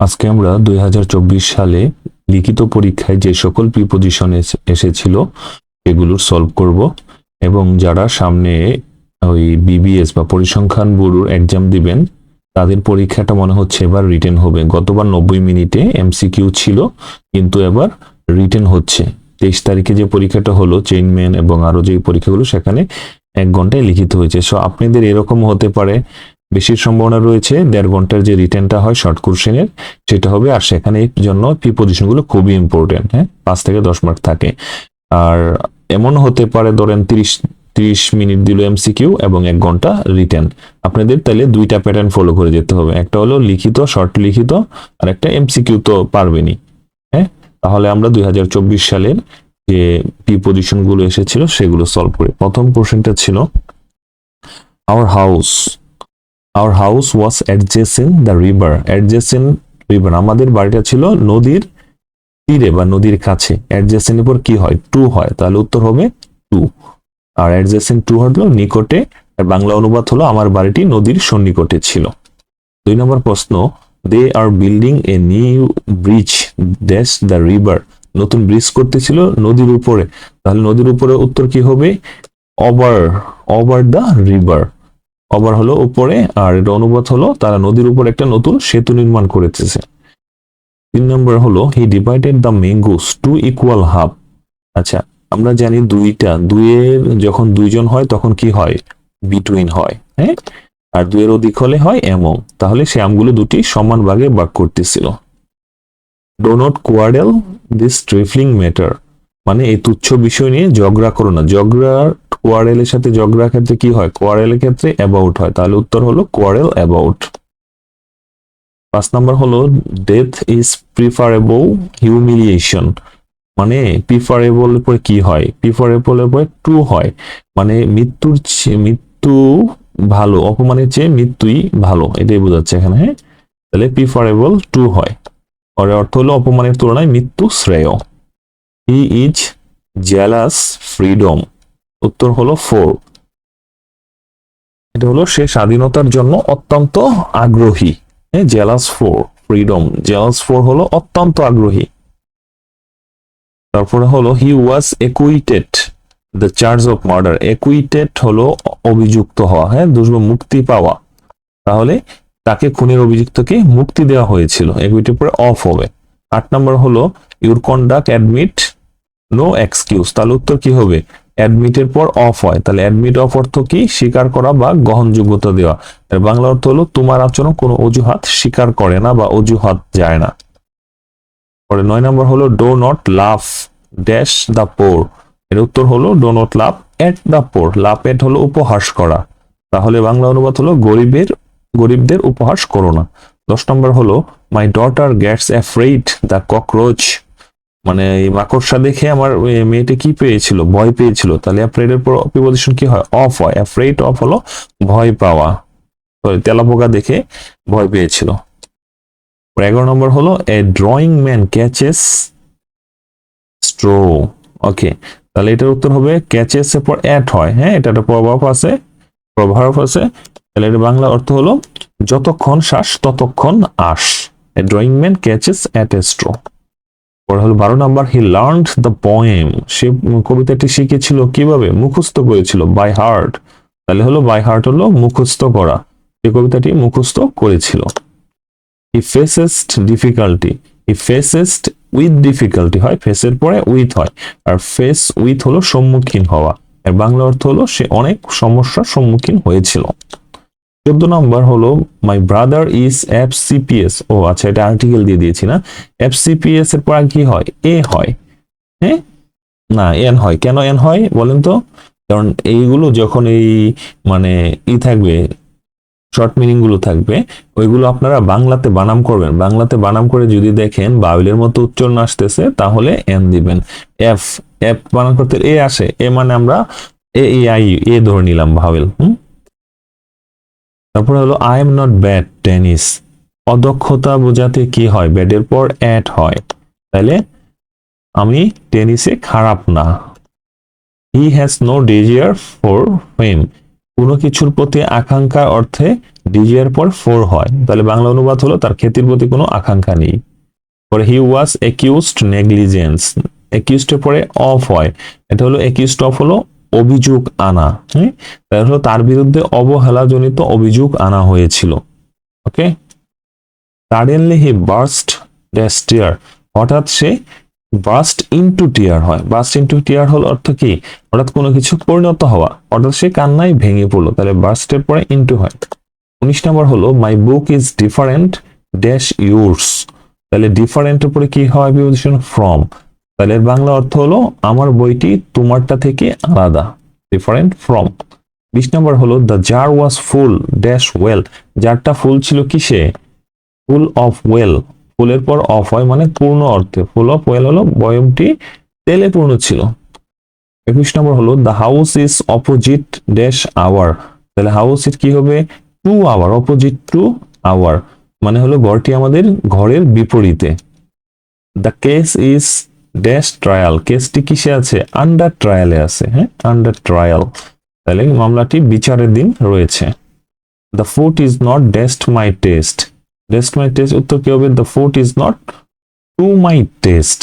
আজকে আমরা দু হাজার চব্বিশ সালে লিখিত পরীক্ষায় যে সকল প্রিপোজিশন এসেছিল, এগুলোর সলভ করব। এবং যারা সামনে ওই বিবিএস বা পরিসংখ্যান ব্যুরোর এক্সাম দিবেন, তাদের পরীক্ষাটা মনে হচ্ছে এবার রিটেন হবে। গতবার নব্বই মিনিটে এমসিকিউ ছিল, কিন্তু এবার রিটেন হচ্ছে। তেইশ তারিখে যে পরীক্ষাটা হলো চেইনম্যান এবং আরও যে পরীক্ষাগুলো, সেখানে এক ঘন্টায় লিখিত হয়েছে। সো আপনাদের এরকম হতে পারে বেশি সম্ভাবনা রয়েছে, দেড় ঘণ্টার যে রিটার্নটা হয় শর্ট কোশ্চেনের সেটা হবে, আর সেখানে জন্য প্রিপোজিশন পজিশনগুলো খুবই ইম্পর্টেন্ট হ্যাঁ? পাঁচ থেকে দশ মার্ক থাকে। আর এমন হতে পারে, ধরেন তিরিশ তিরিশ মিনিট দিল এমসিকিউ এবং এক ঘণ্টা রিটার্ন। আপনাদের তাহলে দুইটা প্যাটার্ন ফলো করে যেতে হবে। একটা হলো লিখিত শর্ট লিখিত, আর একটা এমসিকিউ তো পারবেনই হ্যাঁ? তাহলে আমরা দুই হাজার চব্বিশ সালের যে প্রিপোজিশন পজিশনগুলো এসেছিল, সেগুলো সলভ করি। প্রথম কোশ্চেনটা ছিল our house our house was adjacent the river adjacent river আমাদের বাড়িটা ছিল নদীর তীরে বা নদীর কাছে। অ্যাডজেসেন্টের পর কি হয়? টু হয়। তাহলে উত্তর হবে টু আর অ্যাডজেসেন্ট টু হলো নিকটে। আর বাংলা অনুবাদ হলো আমার বাড়িটি নদীর সন্নিকটে ছিল। দুই নম্বর প্রশ্ন they are building a new bridge dash the river নতুন ব্রিজ করতেছিল নদীর উপরে। তাহলে নদীর উপরে উত্তর কি হবে? Over over the river over হলো উপরে আর এটা অনুবাদ হলো তারা নদীর উপর একটা নতুন সেতু নির্মাণ করেছে। তিন নম্বর হলো he divided the mangoes to equal half আচ্ছা আমরা জানি দুইটা, দুইয়ের যখন দুইজন হয় তখন কি হয়? বিটুইন হয় হ্যাঁ? আর দুইয়ের অধিক হলে হয় এমন। তাহলে সে আমগুলো দুটি সমান ভাগে ভাগ করতেছিল। Do not quarrel this trifling matter মানে এই তুচ্ছ বিষয় নিয়ে ঝগড়া করো না। ঝগড়ার কোয়ারেলের সাথে ঝগড়ার ক্ষেত্রে কি হয়? কোয়ারেলের ক্ষেত্রে অ্যাবাউট হয়। তাহলে উত্তর হলো কোয়ারেল অ্যাবাউট পাঁচ নাম্বার হলো ডেথ ইজ প্রিফারেবল হিউমিলিয়েশন মানে প্রিফারেবল পরে কি হয়? প্রিফারেবল এর পরে টু হয়। মানে মৃত্যুর মৃত্যু ভালো, অপমানের চেয়ে মৃত্যুই ভালো। এটাই বোঝাচ্ছে এখানে হ্যাঁ? তাহলে প্রিফারেবল টু হয়। আর অর্থ হলো অপমানের তুলনায় মৃত্যু শ্রেয়। হি ইজ জেলাস ফ্রিডম উত্তর হলো ফোর এটা হলো সে স্বাধীনতার জন্য অত্যন্ত আগ্রহী। হ্যাঁ zealous for freedom zealous for হলো অত্যন্ত আগ্রহী। তারপরে হলো he was acquitted the charge of murder acquitted হলো অভিযুক্ত হওয়া হ্যাঁ দুর্ব মুক্তি পাওয়া। তাহলে তাকে খুনের অভিযুক্তকে মুক্তি দেওয়া হয়েছিল। একুইটেড পরে অফ হবে। আট নম্বর হলো your conduct admit no excuse তাহলে উত্তর কি হবে? অ্যাডমিটের পর অফ হয়। তাহলে অ্যাডমিট অফ অর্থ কি? স্বীকার করা বা গ্রহণযোগ্যতা দেওয়া। বাংলা অর্থ হলো, তোমার আচরণ কোনো অজুহাত স্বীকার করে না বা অজুহাত যায় না। পরে নয় নম্বর হলো do not laugh dash the poor এর উত্তর হলো do not laugh at the poor laugh at হলো উপহাস করা। তাহলে বাংলা অনুবাদ হলো, গরিবের, গরিবদের উপহাস করো না। দশ নম্বর হলো my daughter gets afraid the cockroach মানে এই মাকড়সা দেখে আমার মেয়েটা কি পেয়েছিল? ভয় পেয়েছিল। তাহলে অ্যাফ্রেড এর পর প্রিপোজিশন কি হয়? অফ হয়। অ্যাফ্রেড অফ হলো ভয় পাওয়া। তেলাপোকা দেখে ভয় পেয়েছিল। এগারো নম্বর হলো a drowning man catches straw okay তাহলে এটার উত্তর হবে ক্যাচেস এর পর অ্যাট হয়। হ্যাঁ এটা একটা প্রভাব আছে প্রভাব আছে। তাহলে এটা বাংলা অর্থ হলো, যতক্ষণ শ্বাস, ততক্ষণ as a drowning man catches at a straw পরে হলো বারো number he learn the poem সে কবিতাটি শিখেছিল কীভাবে? মুখস্থ করেছিল বাই হার্ট তাহলে হলো বাই হার্ট হলো মুখস্থ করা। সে কবিতাটি মুখস্থ করেছিল। He faced difficulty he faced with difficulty হয় ফেসের পরে উইথ হয়। আর ফেস উইথ হলো সম্মুখীন হওয়া। এর বাংলা অর্থ হলো সে অনেক সমস্যার সম্মুখীন হয়েছিল। চোদ্দ নম্বর হলো my brother is F CPS ও আচ্ছা এটা আর্টিকেল দিয়ে দিয়েছি না? এফ সিপিএস এর পর কি হয়? এ হয়। হ্যাঁ? না এন হয়। কেন এন হয় বলেন তো? কারণ এইগুলো যখন এই মানে ই থাকবে শর্ট মিনিংগুলো থাকবে, ওইগুলো আপনারা বাংলাতে বানাম করবেন। বাংলাতে বানাম করে যদি দেখেন, বাউলের মতো উচ্চারণ আসতেছে, তাহলে এন দিবেন। এফ এফ বানান করতে এ আসে। এ মানে আমরা এ আই এ ধরে নিলাম ভাওয়েল হুম? তারপরে হলো I am not bad tennis অদক্ষতা বোঝাতে কি হয়? ব্যাডের পর অ্যাট হয়। তাহলে আমি টেনিসে খারাপ না। He has no desire for fame কোনো কিছুর প্রতি আকাঙ্ক্ষার অর্থে ডিজি এর পর ফোর হয়। তাহলে বাংলা অনুবাদ হলো, তার খ্যাতির প্রতি কোনো আকাঙ্ক্ষা নেই। পরে he was accused negligence accused এর পরে অফ হয়। এটা হলো একিউজড অফ হলো অভিযোগ আনা। হ্যাঁ তার বিরুদ্ধে অবহেলাজনিত অভিযোগ আনা হয়েছিল। Okay? Suddenly he burst dash tear হঠাৎ সে বাস্ট ইনটু টিয়ার হয়। বাস্ট ইনটু টিয়ার হল অর্থ কি? হঠাৎ কোনো কিছু পরিণত হওয়া। অর্থাৎ সে কান্নায় ভেঙে পড়ল। তাহলে বাস্টের পরে ইনটু হয়। উনিশ নম্বর হলো my book is different dash yours তাহলে ডিফারেন্টের পরে কি হয় বিভূষণ ফ্রম তাহলে এর বাংলা অর্থ হলো আমার বইটি তোমারটা থেকে আলাদা ডিফারেন্ট ফ্রম বিশ নম্বর হলো the jar was full dash well জারটা full ছিল কিসে? ফুল অফ ওয়েল ফুলের পর অফ হয় মানে পূর্ণ অর্থে। ফুল অফ ওয়েল হলো বয়মটি তেলে পূর্ণ ছিল। একুশ নম্বর হলো the house is opposite dash our তাহলে হাউস ইট কি হবে? To our opposite to our মানে হলো ঘরটি আমাদের ঘরের বিপরীতে। The case is dash trial কেসটি কিসে আছে? আন্ডার ট্রায়ালে আছে হ্যাঁ? আন্ডার ট্রায়াল তাহলে মামলাটি বিচারের দিন রয়েছে। The food is not ডেস্ট my taste ডেস্ট my taste উত্তর কি হবে? The food is not to my taste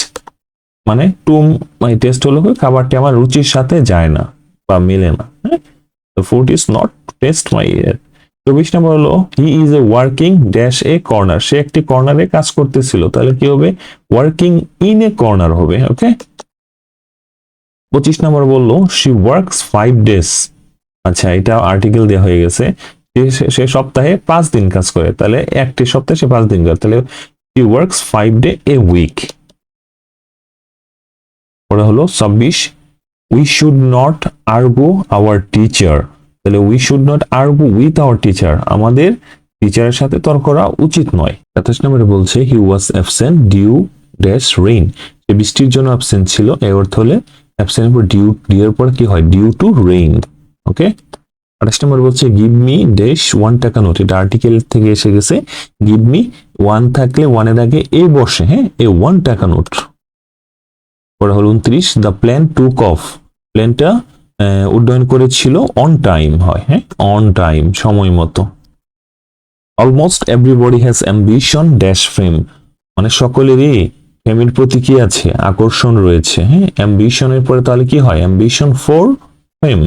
মানে টু মাই টেস্ট হলো খাবারটি আমার রুচির সাথে যায় না বা মেলে না হ্যাঁ? The food is not taste my চব্বিশ নম্বর হলো he is a working dash a corner সে একটি কর্নারে কাজ করতেছিল। তাহলে কি হবে? ওয়ার্কিং ইন এ কর্নার হবে ওকে পঁচিশ নম্বর বলল শি ওয়ার্কস ফাইভ ডেজ আচ্ছা এটা আর্টিকেল দেওয়া হয়ে গেছে। সে- সপ্তাহে পাঁচ দিন কাজ করে। তাহলে একটি সপ্তাহে সে পাঁচ দিন করে। তাহলে she works five day a week পরে হলো ছাব্বিশ we should not argue our teacher তাহলে we should not argue with our teacher আমাদের টিচারের সাথে তর্ক করা উচিত নয়। সাতাশ নম্বরে বলছে he was absent due dash rain সে বৃষ্টির জন্য অ্যাবসেন্ট ছিল এর অর্থ হলে অ্যাবসেন্ট পর ডিউ ডিউ এর পর কি হয়? ডিউ টু রেইন ওকে আঠাশ নম্বর বলছে give me dash one taka note এটা আর্টিকেল থেকে এসে গেছে গিভ মি ওয়ান থাকলে ওয়ানের আগে এ বসে হ্যাঁ? এ ওয়ান টাকা নোট পরে হলো উনত্রিশ দ্য প্ল্যান টুক অফ প্ল্যানটা উড্ডয়ন করেছিল অন টাইম হয় হ্যাঁ? অন টাইম সময় মতো। Almost everybody has ambition dash fame মানে সকলেরই ফেমের প্রতি কি আছে, আকর্ষণ রয়েছে হ্যাঁ? অ্যাম্বিশনের পরে তাহলে কি হয়? Ambition for fame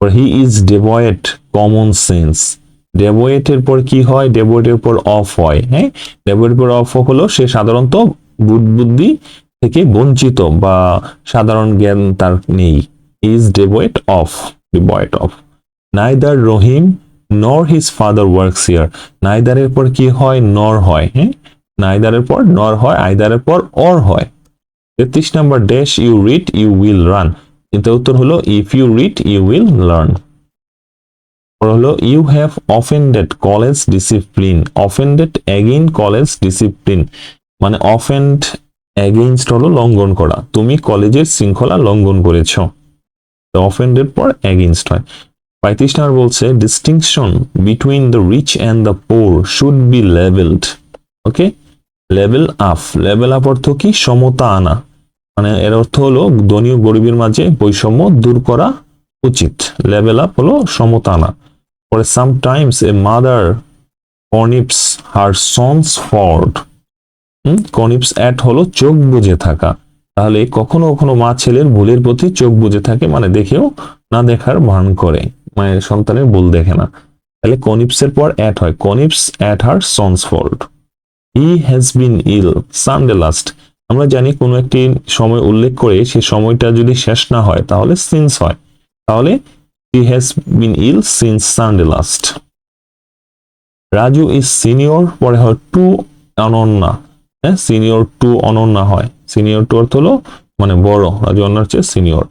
he is devoid common sense ডেভয়েটের পর কি হয়? ডেভয়েটের পর অফ হয় হ্যাঁ? ডেভয়েটের পর অফ হলো সে সাধারণত বুদ্ধি থেকে বঞ্চিত বা সাধারণ জ্ঞান তার নেই। Is devoid of devoid of neither Rahim nor his father works here নাইদারের পর কি হয়? নর হয় হ্যাঁ নাইদারের পর নর হয় আইদারের পর অর হয়। তেত্রিশ number dash you read you will run এটা উত্তর হলো if you read you will learn হলো you have offended college discipline offended again college discipline মানে অফেন্ড অ্যাগেইনস্ট হলো লঙ্ঘন করা। তুমি কলেজের শৃঙ্খলা লঙ্ঘন করেছ। অফেন্ডের পর অ্যাগেইনস্ট হয়। পঁয়ত্রিশ নম্বর বলছে distinction between the rich and the poor should be levelled okay level up level up অর্থ কি? সমতা আনা। মানে এর অর্থ হলো, ধনী গরিবের মাঝে বৈষম্য দূর করা উচিত। লেভেল আপ হলো সমতা আনা। পরে sometimes a mother connives her sons fault connives at হলো চোখ বুজে থাকা। তাহলে কখনো কখনো মা ছেলের ভুলের প্রতি চোখ বুজে থাকে মানে দেখেও না দেখার ভান করে। মায়ের সন্তানের ভুল দেখে না। তাহলে কনিপসের পর অ্যাট হয়। Connives at her sons fault he has been ill Sunday last. আমরা জানি কোনো একটি সময় উল্লেখ করে সে সময়টা যদি শেষ না হয়, তাহলে সিন্স হয়। তাহলে he has been ill since Sunday last. Raju is senior, পরে হয় টু অনন্যা হ্যাঁ সিনিয়র টু অনন্যা হয়। সিনিয়র টু অর্থ হলো মানে বড়, রাজু অন্যার চেয়ে senior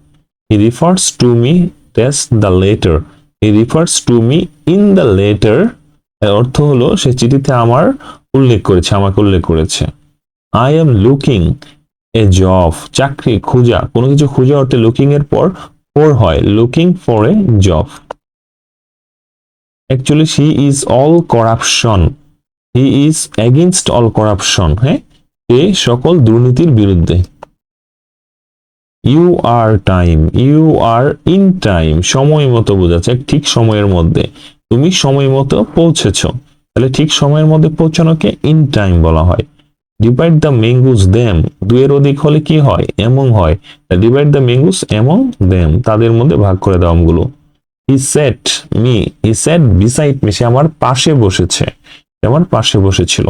he refers to me test the letter he refers to me in the letter অর্থ হলো, সে চিঠিতে আমার উল্লেখ করেছে, আমাকে উল্লেখ করেছে। I am looking a job চাকরি খোঁজা, কোনো কিছু খোঁজা অর্থে লুকিং এর পর ফর হয় looking for a job actually she is all corruption he is against all corruption হ্যাঁ? এ সকল দুর্নীতির বিরুদ্ধে। You are time you are in time সময় মতো বোঝাচ্ছে, ঠিক সময়ের মধ্যে। তুমি সময় মতো পৌঁছেছ। তাহলে ঠিক সময়ের মধ্যে পৌঁছানোকে ইন টাইম বলা হয়। ডিভাইড দ্য মেঙ্গুস দেম দুয়ের অধিক হলে কি হয়? এমন হয়। ডিভাইড দ্য মেঙ্গুস এমন দেম তাদের মধ্যে ভাগ করে দাও আমগুলো। He set me he set beside me সে আমার পাশে বসেছে। আমার পাশে বসেছিল।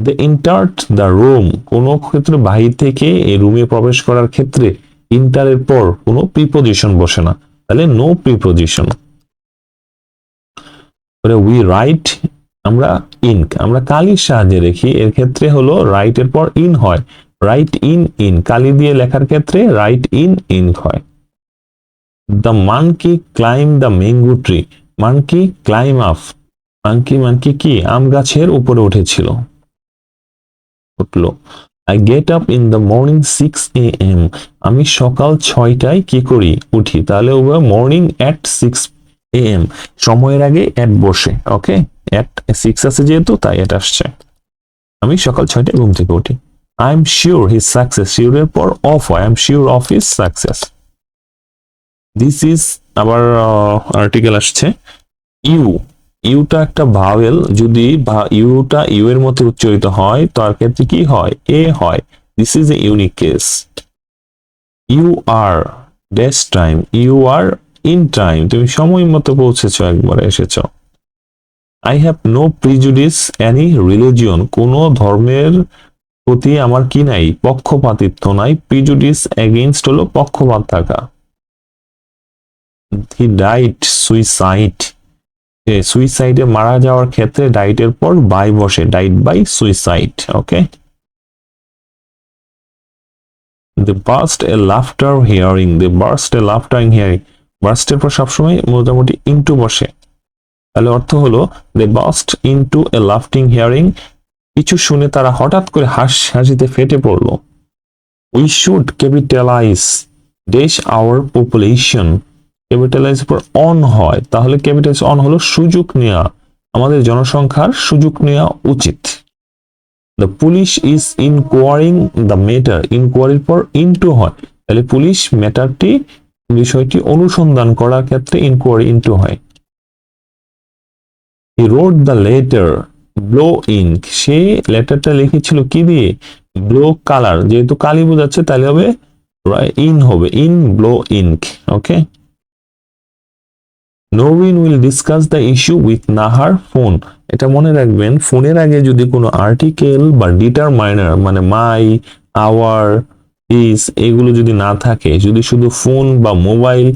দ্য ইন্টার্ট দ্য রুম কোনো ক্ষেত্রে বাহির থেকে এই রুমে প্রবেশ করার ক্ষেত্রে ইন্টারের পর কোনো প্রিপোজিশন বসে না। তাহলে নো প্রিপোজিশন উই রাইট আমরা ইনক আমরা কালির সাহায্যে রেখি এর ক্ষেত্রে হলো রাইট এর পর ইন হয়। রাইট ইন ইন কালি দিয়ে লেখার ক্ষেত্রে রাইট ইন ইনক হয়। The monkey climb the mango tree monkey climb up monkey monkey কি? আম গাছের উপরে উঠেছিল। উঠল। I get up in the morning six A M আমি সকাল ছয়টায় কি করি? উঠি। তাহলে morning at six A M সময়ের আগে অ্যাট বসে ওকে অ্যাট সিক্স আছে যেহেতু, তাই এটা আসছে। আমি সকাল ছয়টায় ঘুম থেকে উঠি। I am sure his success শিওরের পর of I am sure of his success this is আবার আর্টিকেল আসছে। ইউ ইউটা একটা ভাওয়েল, যদি ইউটা ইউ এর মধ্যে উচ্চারিত হয়, তার ক্ষেত্রে কি হয়? এ হয়। This is a unique case you are dash time you are in time তুমি সময় মতো পৌঁছেছ, একবার এসেছ। I have no prejudice any religion কোনো ধর্মের প্রতি আমার কি নাই? পক্ষপাতিত্ব নাই। প্রিজুডিস এগেইনস্ট হলো পক্ষপাত থাকা। হি ডাইট সুইসাইড সুইসাইডে মারা যাওয়ার ক্ষেত্রে ডাইটের পর বাই বসে died by suicide okay burst a laughter hearing, the burst a laughter in hearing. বার্স্টের পর সবসময় মোটামুটি ইনটু বসে। তাহলে অর্থ হলো they burst into a laughter hearing কিছু শুনে তারা হঠাৎ করে হাস, হাসিতে ফেটে পড়ল। We should capitalize dash our population capitalize পর অন হয়, তাহলে ক্যাপিটালাইজ অন হলো সুযোগ নেওয়া আমাদের জনসংখ্যার সুযোগ নেওয়া উচিত। The police is inquiring the matter ইনকোয়ারির পর ইনটু হয়। তাহলে পুলিশ ম্যাটারটি বিষয়টি অনুসন্ধান করার ক্ষেত্রে ইনকোয়ারি ইনটু হয়। He wrote the letter blue ink সে লেটারটা লিখেছিল কি দিয়ে? ব্লো কালার যেহেতু কালি বোঝাচ্ছে, তাহলে হবে ইন হবে। In blue ink okay Nabin will discuss the issue with Nahar phone. এটা মনে রাখবেন, ফোনের আগে যদি কোনো আর্টিকেল বা ডিটারমাইনার মানে মাই আওয়ার ইস এগুলো যদি না থাকে, যদি শুধু ফোন বা মোবাইল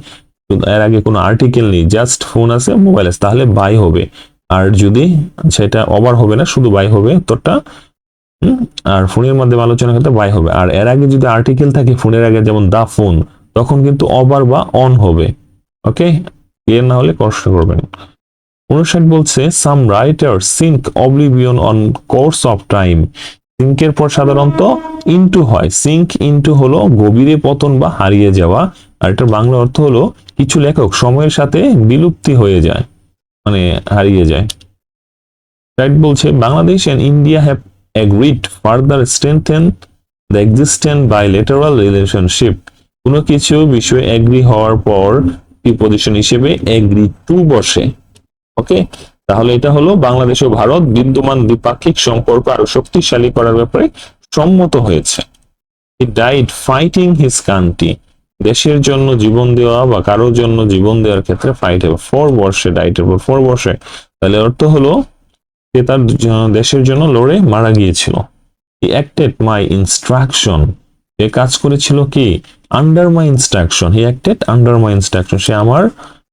এর আগে কোনো আর্টিকেল নেই জাস্ট ফোন আছে মোবাইল আছে, তাহলে বাই হবে। আর যদি সেটা ওভার হবে না, শুধু বাই হবে তোরটা আর ফোনের মাধ্যমে আলোচনা করতে বাই হবে। আর এর আগে যদি আর্টিকেল থাকে, ফোনের আগে যেমন দা ফোন তখন কিন্তু ওভার বা অন হবে ওকে ক্লিয়ার না হলে কষ্ট করবেন। উনষাট বলছে some writer sink oblivion on course of time সিঙ্কের পর সাধারণত ইনটু হয়। সিঙ্ক ইনটু হলো গভীরে পতন বা হারিয়ে যাওয়া। আর এটার বাংলা অর্থ হলো কিছু লেখক সময়ের সাথে বিলুপ্তি হয়ে যায় মানে হারিয়ে যায়। রাইট বলছে Bangladesh and India have agreed further strengthen the existent bilateral relationship কোনো কিছু বিষয়ে এগ্রি হওয়ার পর প্রিপোজিশন হিসেবে এগ্রি টু বসে। ওকে তাহলে এটা হলো বাংলাদেশ ও ভারত বিদ্যমান দ্বিপাক্ষিক সম্পর্ক আরও শক্তিশালী করার ব্যাপারে সম্মত হয়েছে। He died fighting his country দেশের জন্য জীবন দেওয়া বা কারোর জন্য জীবন দেওয়ার ক্ষেত্রে ফাইট হবে। ফোর বর্ষে ডাইটের পর ফোর বর্ষে। তাহলে অর্থ হলো, সে তার দেশের জন্য লড়ে মারা গিয়েছিল। মাই ইনস্ট্রাকশন এ কাজ করেছিল কি? Under my instruction he acted under my instruction সে আমার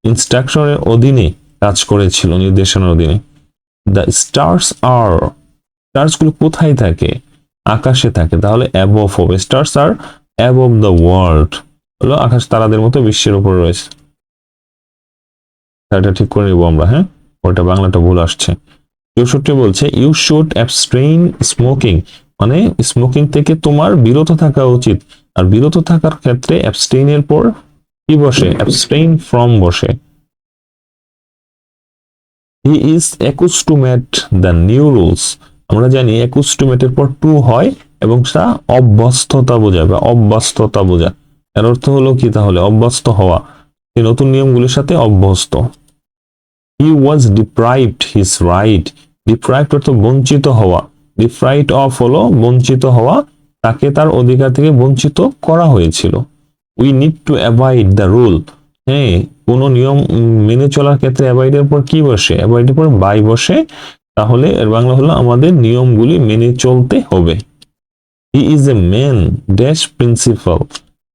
ইনস্ট্রাকশনের অধীনে কাজ করেছিল, নির্দেশনার অধীনে। দ্য স্টার্স আর স্টার্সগুলো কোথায় থাকে? আকাশে থাকে। তাহলে অ্যাবভ হবে। Stars are above the world হলো আকাশ তারাদের মতো বিশ্বের উপরে রয়েছে। এটা ঠিক করে নিবো আমরা হ্যাঁ? ওটা বাংলাটা ভুল আসছে। চৌষট্টি বলছে ইউ শুড অ্যাবস্ট্রেইন স্মোকিং মানে স্মোকিং থেকে তোমার বিরত থাকা উচিত। আর বিরত থাকার ক্ষেত্রে অ্যাবস্টেইনের পর কি বসে? অ্যাবস্টেইন ফ্রম বসে। He is accustomed the new rules আমরা জানি অ্যাকুস্টুমেটের পর টু হয় এবং তা অভ্যস্ততা বোঝায় বা অভ্যস্ততা বোঝায়। এর অর্থ হলো কি তাহলে? অভ্যস্ত হওয়া। এই নতুন নিয়মগুলির সাথে অভ্যস্ত। He was deprived his right deprived অর্থ বঞ্চিত হওয়া। ডিপ্রাইভড অফ হলো বঞ্চিত হওয়া। তাকে তার অধিকার থেকে বঞ্চিত করা হয়েছিল। We need to avoid the rule হ্যাঁ কোন নিয়ম মেনে চলার ক্ষেত্রে অ্যাভয়েডের পর কি বসে? অ্যাভয়েডের পর বাই বসে, তাহলে এর বাংলা হলো আমাদের নিয়মগুলি মেনে চলতে হবে। He is a man dash principle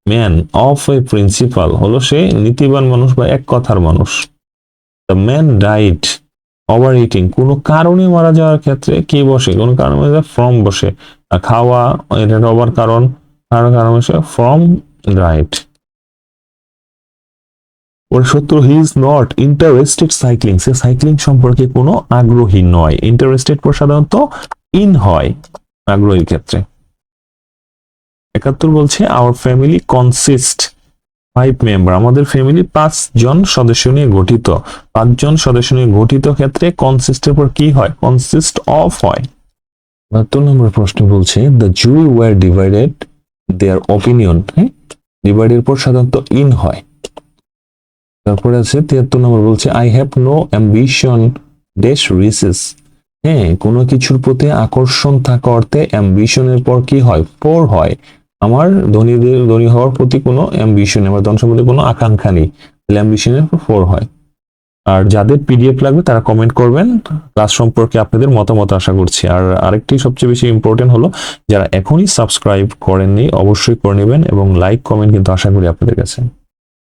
man of a principle হলো সে নীতিবান মানুষ বা এক কথার মানুষ। The man died overeating কোনো কারণে মারা যাওয়ার ক্ষেত্রে কে বসে? কোনো কারণে ফ্রম বসে। খাওয়া, এটা ওভার কারণ আর কারণ হচ্ছে ফ্রম রাইট সত্য he is not interested cycling say cycling সম্পর্কে কোনো আগ্রহী নয়। ইন্টারেস্টেড পর সাধারণত ইন হয় আগ্রহীর ক্ষেত্রে। একাত্তর বলছে our family consist five member আমাদের ফ্যামিলি পাঁচ জন সদস্য নিয়ে গঠিত। পাঁচজন সদস্য নিয়ে গঠিত ক্ষেত্রে কনসিস্টের পর কি হয়? কনসিস্ট অফ হয়। বাহাত্তর নম্বর প্রশ্ন বলছে the jury were divided their opinion ডিভাইডের পর সাধারণত ইন হয়। তারপরে আছে, তিয়াত্তর নম্বর বলছে I have no ambition dash riches হ্যাঁ কোনো কিছুর প্রতি আকর্ষণ থাকা অর্থে অ্যাম্বিশনের পর কি হয়? পর হয়। আমার ধনীদের, ধনী হওয়ার প্রতি কোনো অ্যাম্বিশন আমার ধন সম্পর্কে কোনো আকাঙ্ক্ষা নেই। তাহলে অ্যাম্বিশনের পর ফোর হয়। আর যাদের পিডিএফ লাগবে, তারা কমেন্ট করবেন। ক্লাস সম্পর্কে আপনাদের মতামত আশা করছি। আর আরেকটি সবচেয়ে বেশি ইম্পর্টেন্ট হলো, যারা এখনই সাবস্ক্রাইব করেননি, অবশ্যই করে নেবেন এবং লাইক কমেন্ট কিন্তু আশা করি আপনাদের কাছে।